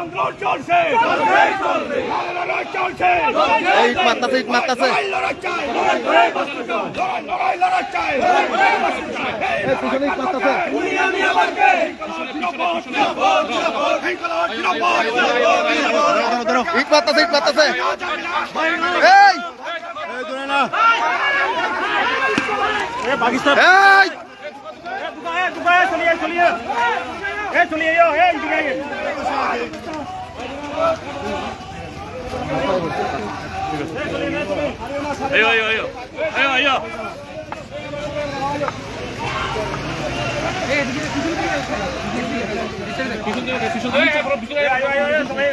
আন্দোলন চলছে লড়াই চলছে এই ইট মারতাছে ইট মারতাছে লড়াই লড়াই চাই লড়াই লড়াই লড়াই চাই এই পিছনে ইট মারতাছে ইট মারতাছে ইট মারতাছে এই পাকিস্তান এই চলিয়ে চলিয়ে এ চলিয়ে এ দিকে Ayo, ayo, ayo. Ayo, ayo. পিছন থেকে পিছন থেকে পুরো পিছন থেকে